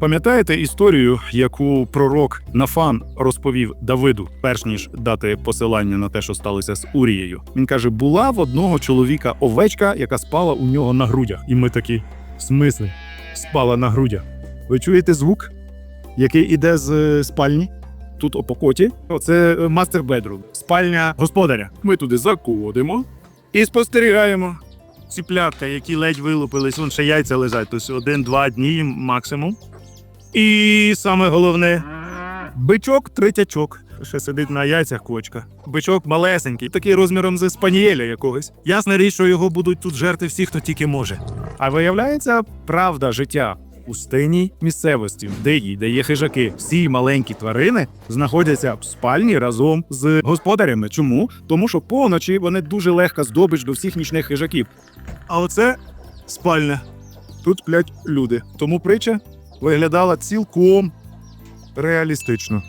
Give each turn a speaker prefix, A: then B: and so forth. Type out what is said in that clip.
A: Пам'ятаєте історію, яку пророк Нафан розповів Давиду, перш ніж дати посилання на те, що сталося з Урією? Він каже: була в одного чоловіка овечка, яка спала у нього на грудях. І ми такі, в смислі, спала на грудях. Ви чуєте звук, який іде з е, спальні? Тут опокоті. Оце е, мастер бедрум, спальня господаря. Ми туди заходимо і спостерігаємо. Ціплятка, які ледь вилупились, вон ще яйця лежать, тобто один-два дні максимум. І саме головне бичок третячок. Ще сидить на яйцях кочка. Бичок малесенький, такий розміром з спанієля якогось. Ясна річ, що його будуть тут жерти всі, хто тільки може. А виявляється, правда життя в пустинній місцевості, де їй, де є хижаки. Всі маленькі тварини знаходяться в спальні разом з господарями. Чому? Тому що поночі вони дуже легка здобич до всіх нічних хижаків. А оце спальня. Тут сплять люди. Тому притча виглядала цілком реалістично.